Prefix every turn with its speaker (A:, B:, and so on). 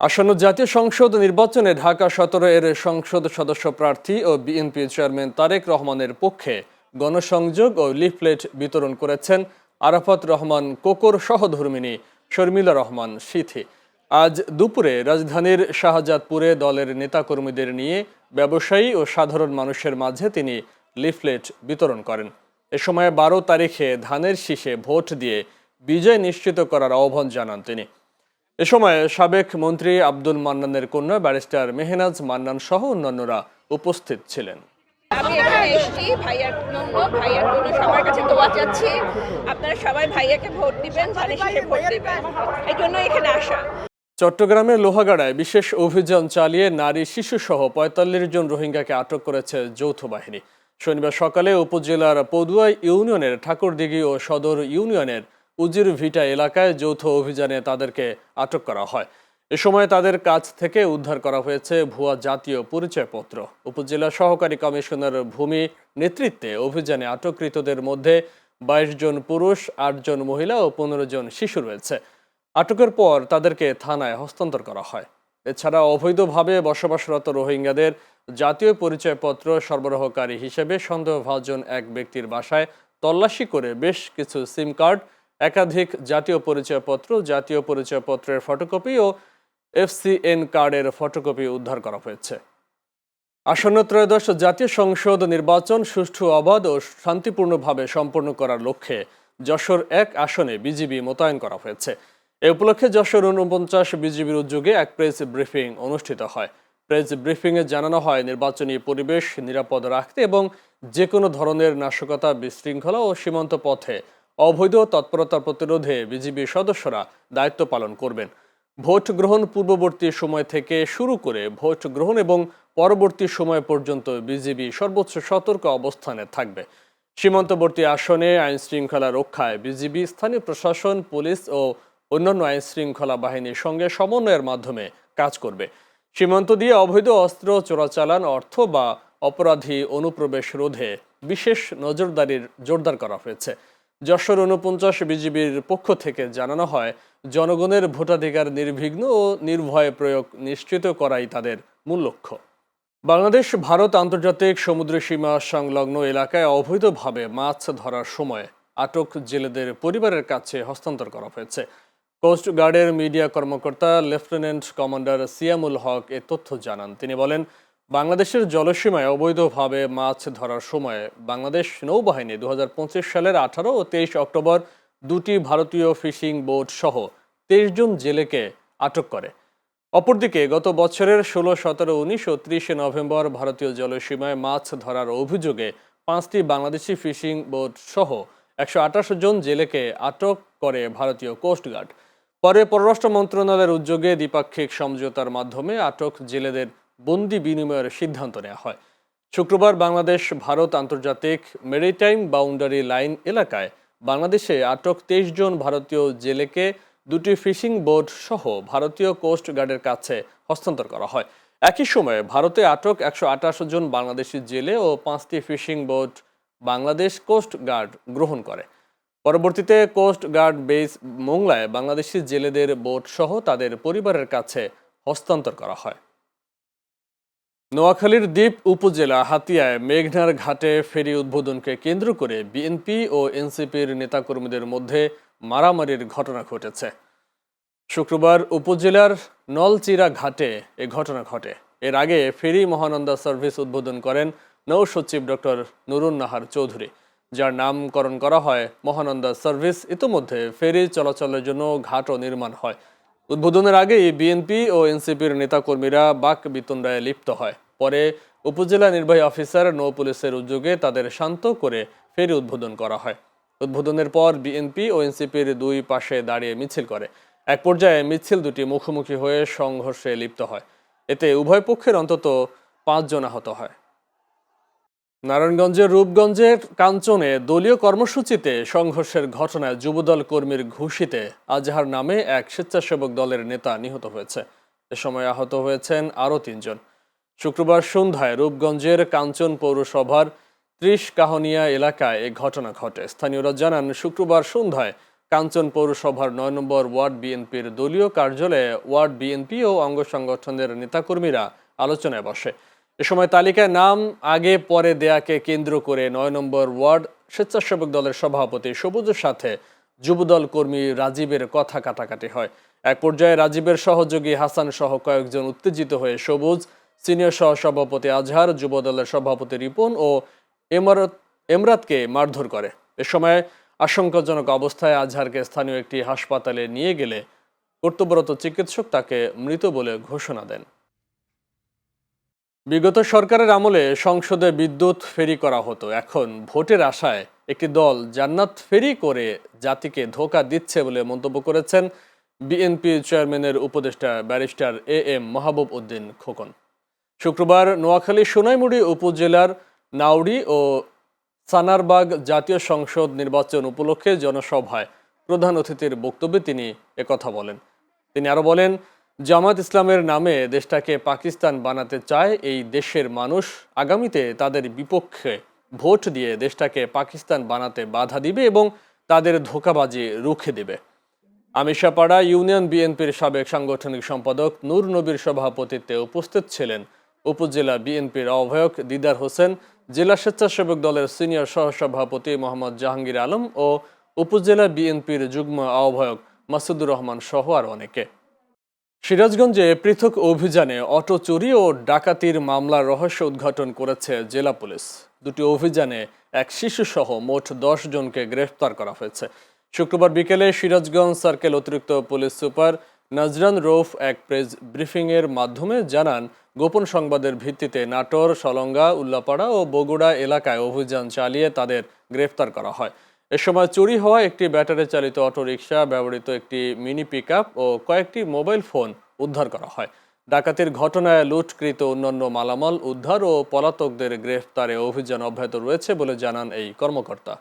A: আসন্ন জাতীয় সংসদ নির্বাচনে ঢাকা সতেরো এর সংসদ সদস্য প্রার্থী ও বিএনপি চেয়ারম্যান তারেক রহমানের পক্ষে গণসংযোগ ও লিফলেট বিতরণ করেছেন আরাফাত রহমান কোকর সহধর্মিনী শর্মিলা রহমান সিথি। আজ দুপুরে রাজধানীর শাহজাদপুরে দলের নেতাকর্মীদের নিয়ে ব্যবসায়ী ও সাধারণ মানুষের মাঝে তিনি লিফলেট বিতরণ করেন। এ সময় বারো তারিখে ধানের শীষে ভোট দিয়ে বিজয় নিশ্চিত করার আহ্বান জানান তিনি। এ সময় সাবেক মন্ত্রী আব্দুল মান্নানের কন্যা ব্যারিস্টার মেহনাজ মান্নান সহ অন্যান্যরা উপস্থিত ছিলেন।
B: আমি এখানে এসেছি ভাইয়ার জন্য ভাইয়ার জন্য সবার কাছে দোয়া চাচ্ছি। আপনারা সবাই ভাইয়াকে ভোট দিবেন শীষে ভোট দিবেন। এই জন্য এখানে আসা।
A: চট্টগ্রামের লোহাগাড়ায় বিশেষ অভিযান চালিয়ে নারী শিশু সহ পঁয়তাল্লিশ জন রোহিঙ্গাকে আটক করেছে যৌথ বাহিনী। শনিবার সকালে উপজেলার পদুয়াই ইউনিয়নের ঠাকুরদিঘি ও সদর ইউনিয়নের উজির ভিটা এলাকায় যৌথ অভিযানে তাদেরকে আটক করা হয়। এ সময় তাদের কাছ থেকে উদ্ধার করা হয়েছে ভুয়া জাতীয় পরিচয়পত্র। উপজেলা সহকারী কমিশনার ভূমি নেতৃত্বে অভিযানে আটককৃতদের মধ্যে বাইশ জন পুরুষ, আট জন মহিলা ও পনেরো জন শিশু রয়েছে। আটকের পর তাদেরকে থানায় হস্তান্তর করা হয়। এছাড়া অবৈধভাবে বসবাসরত রোহিঙ্গাদের জাতীয় পরিচয়পত্র সরবরাহকারী হিসেবে সন্দেহভাজন এক ব্যক্তির বাসায় তল্লাশি করে বেশ কিছু সিম কার্ড একাধিক জাতীয় পরিচয়পত্র, জাতীয় পরিচয়পত্রের ফটোকপি ও এফসিএন কার্ডের ফটোকপি উদ্ধার করা হয়েছে। আসন্ন ত্রয়োদশ জাতীয় সংসদ নির্বাচন সুষ্ঠু, অবাধ ও শান্তিপূর্ণভাবে সম্পন্ন করার লক্ষ্যে যশোর এক আসনে বিজিবি মোতায়েন করা হয়েছে। এ উপলক্ষে যশোর উনপঞ্চাশ বিজিবির উদ্যোগে এক প্রেস ব্রিফিং অনুষ্ঠিত হয়। প্রেস ব্রিফিংয়ে জানানো হয়, নির্বাচনী পরিবেশ নিরাপদ রাখতে এবং যে কোনো ধরনের নাশকতা, বিশৃঙ্খলা ও সীমান্ত পথে অবৈধ তৎপরতা প্রতিরোধে বিজিবি সদস্যরা দায়িত্ব পালন করবেন। ভোট গ্রহণ পূর্ববর্তী সময় থেকে শুরু করে ভোট গ্রহণ এবং পরবর্তী সময় পর্যন্ত বিজিবি সর্বোচ্চ সতর্ক অবস্থানে থাকবে। সীমান্তবর্তী আসনে আইন শৃঙ্খলা রক্ষায় বিজিবি, স্থানীয় প্রশাসন, পুলিশ ও অন্যান্য আইন শৃঙ্খলা বাহিনীর সঙ্গে সমন্বয়ের মাধ্যমে কাজ করবে। সীমান্ত দিয়ে অবৈধ অস্ত্র চোরাচালান, অর্থ বা অপরাধী অনুপ্রবেশ রোধে বিশেষ নজরদারির জোরদার করা হয়েছে। যশোর উনপঞ্চাশ বিজিবির পক্ষ থেকে জানানো হয়, জনগণের ভোটাধিকার নির্বিঘ্ন ও নির্ভয় প্রয়োগ নিশ্চিত করাই তাদের মূল লক্ষ্য। বাংলাদেশ, ভারত আন্তর্জাতিক সমুদ্র সীমা সংলগ্ন এলাকায় অবৈধভাবে মাছ ধরার সময় আটক জেলেদের পরিবারের কাছে হস্তান্তর করা হয়েছে। কোস্ট গার্ডের মিডিয়া কর্মকর্তা লেফটেন্যান্ট কমান্ডার সিয়ামুল হক এ তথ্য জানান। তিনি বলেন বাংলাদেশের জলসীমায় অবৈধভাবে মাছ ধরার সময় বাংলাদেশ নৌবাহিনী দু হাজার পঁচিশ সালের আঠারো ও তেইশ অক্টোবর দুটি ভারতীয় ফিশিং বোট সহ তেইশ জন জেলেকে আটক করে। অপরদিকে গত বছরের ষোলো, সতেরো, উনিশ ও ত্রিশে নভেম্বর ভারতীয় জলসীমায় মাছ ধরার অভিযোগে পাঁচটি বাংলাদেশি ফিশিং বোট সহ একশো আঠাশ জন জেলেকে আটক করে ভারতীয় কোস্টগার্ড পরে পররাষ্ট্র মন্ত্রণালয়ের উদ্যোগে দ্বিপাক্ষিক সমঝোতার মাধ্যমে আটক জেলেদের বন্দি বিনিময়ের সিদ্ধান্ত নেওয়া হয়। শুক্রবার বাংলাদেশ, ভারত আন্তর্জাতিক মেরিটাইম বাউন্ডারি লাইন এলাকায় বাংলাদেশে আটক তেইশ জন ভারতীয় জেলেকে দুটি ফিশিং বোট সহ ভারতীয় কোস্ট গার্ডের কাছে হস্তান্তর করা হয়। একই সময়ে ভারতে আটক একশো আঠাশ জন বাংলাদেশি জেলে ও পাঁচটি fishing boat Bangladesh coast guard গ্রহণ করে। পরবর্তীতে কোস্ট গার্ড বেস মোংলায় বাংলাদেশি জেলেদের বোট সহ তাদের পরিবারের কাছে হস্তান্তর করা হয়। নোয়াখালীর দ্বীপ উপজেলা হাতিয়ায় মেঘনার ঘাটে ফেরি উদ্বোধনকে কেন্দ্র করে বিএনপি ও এনসিপির নেতাকর্মীদের মধ্যে মারামারির ঘটনা ঘটেছে। শুক্রবার উপজেলার নলচিরা ঘাটে এ ঘটনা ঘটে। এর আগে ফেরি মহানন্দা সার্ভিস উদ্বোধন করেন নৌ সচিব ডক্টর নুরুন নাহার চৌধুরী, যার নামকরণ করা হয় মহানন্দা সার্ভিস। ইতোমধ্যে ফেরি চলাচলের জন্য ঘাটও নির্মাণ হয়। উদ্বোধনের আগেই বিএনপি ও এনসিপির নেতাকর্মীরা বাক বিতণ্ডায় লিপ্ত হয়। পরে উপজেলা নির্বাহী অফিসার নৌ পুলিশের উদ্যোগে তাদের শান্ত করে ফেরি উদ্বোধন করা হয়। উদ্বোধনের পর বিএনপি ও এনসিপির দুই পাশে দাঁড়িয়ে মিছিল করে। এক পর্যায়ে মিছিল দুটি মুখোমুখি হয়ে সংঘর্ষে লিপ্ত হয়। এতে উভয় পক্ষের অন্তত পাঁচজন আহত হয়। নারায়ণগঞ্জের রূপগঞ্জের কাঞ্চনে দলীয় কর্মসূচিতে সংঘর্ষের ঘটনায় যুবদল কর্মীর ঘুষিতে আজহার নামে এক স্বেচ্ছাসেবক দলের নেতা নিহত হয়েছে। এ সময় আহত হয়েছেন আরও তিনজন। শুক্রবার সন্ধ্যায় রূপগঞ্জের কাঞ্চন পৌরসভার ত্রিশ কাহনিয়া এলাকায় এ ঘটনা ঘটে। স্থানীয়রা জানান, শুক্রবার সন্ধ্যায় কাঞ্চন পৌরসভার নয় নম্বর ওয়ার্ড বিএনপির দলীয় কার্যালয়ে ওয়ার্ড বিএনপি ও অঙ্গ সংগঠনের নেতাকর্মীরা আলোচনায় বসে। এ সময় তালিকায় নাম, আগে, পরে দেয়াকে কেন্দ্র করে নয় নম্বর ওয়ার্ড স্বেচ্ছাসেবক দলের সভাপতি সবুজের সাথে যুবদল কর্মী রাজীবের কথা কাটাকাটি হয়। এক পর্যায়ে রাজীবের সহযোগী হাসান সহ কয়েকজন উত্তেজিত হয়ে সবুজ, সিনিয়র সহ সভাপতি আজহার, যুবদলের সভাপতি রিপন ও এমারত, এমরাতকে মারধর করে। এ সময় আশঙ্কাজনক অবস্থায় আজহারকে স্থানীয় একটি হাসপাতালে নিয়ে গেলে কর্তব্যরত চিকিৎসক তাকে মৃত বলে ঘোষণা দেন। বিগত সরকারের আমলে সংসদে বিদ্যুৎ ফেরি করা হতো। এখন ভোটের আশায় একটি দল জান্নাত ফেরি করে জাতিকে ধোকা দিচ্ছে বলে মন্তব্য করেছেন বিএনপি চেয়ারম্যানের উপদেষ্টা barrister A M Mahbub Uddin Khokon. শুক্রবার নোয়াখালী সোনাইমুড়ি উপজেলার নাউড়ি ও সানারবাগ জাতীয় সংসদ নির্বাচন উপলক্ষে জনসভায় প্রধান অতিথির বক্তব্যে তিনি একথা বলেন। তিনি আরও বলেন জামাত ইসলামের নামে দেশটাকে পাকিস্তান বানাতে চায় এই দেশের মানুষ। আগামীতে তাদের বিপক্ষে ভোট দিয়ে দেশটাকে পাকিস্তান বানাতে বাধা দিবে এবং তাদের ধোকাবাজি রুখে দেবে। আমিষাপাড়া ইউনিয়ন বিএনপির সাবেক সাংগঠনিক সম্পাদক নূর নবীর সভাপতিত্বে উপস্থিত ছিলেন উপজেলা বিএনপির আহ্বায়ক দিদার হোসেন, জেলা স্বেচ্ছাসেবক দলের সিনিয়র সহসভাপতি মোহাম্মদ জাহাঙ্গীর আলম ও উপজেলা বিএনপির যুগ্ম আহ্বায়ক মাসুদুর রহমান সহ আর অনেকে। সিরাজগঞ্জে পৃথক অভিযানে অটো চুরি ও ডাকাতির মামলার রহস্য উদ্ঘাটন করেছে জেলা পুলিশ। দুটি অভিযানে এক শিশুসহ মোট দশ জনকে গ্রেফতার করা হয়েছে। শুক্রবার বিকেলে সিরাজগঞ্জ সার্কেল অতিরিক্ত পুলিশ সুপার নাজরান রৌফ এক প্রেস ব্রিফিংয়ের মাধ্যমে জানান, গোপন সংবাদের ভিত্তিতে নাটোর, সলঙ্গা, উল্লাপাড়া ও বগুড়া এলাকায় অভিযান চালিয়ে তাদের গ্রেফতার করা হয়। এ সময় চুরি হওয়া একটি ব্যাটারি চালিত অটোরিকশা ব্যবহৃত একটি মিনি পিক ও কয়েকটি মোবাইল ফোন উদ্ধার করা হয়। ডাকাতির ঘটনায় লুটকৃত অন্যান্য মালামাল উদ্ধার ও পলাতকদের গ্রেফতারে অভিযান অব্যাহত রয়েছে বলে জানান এই কর্মকর্তা।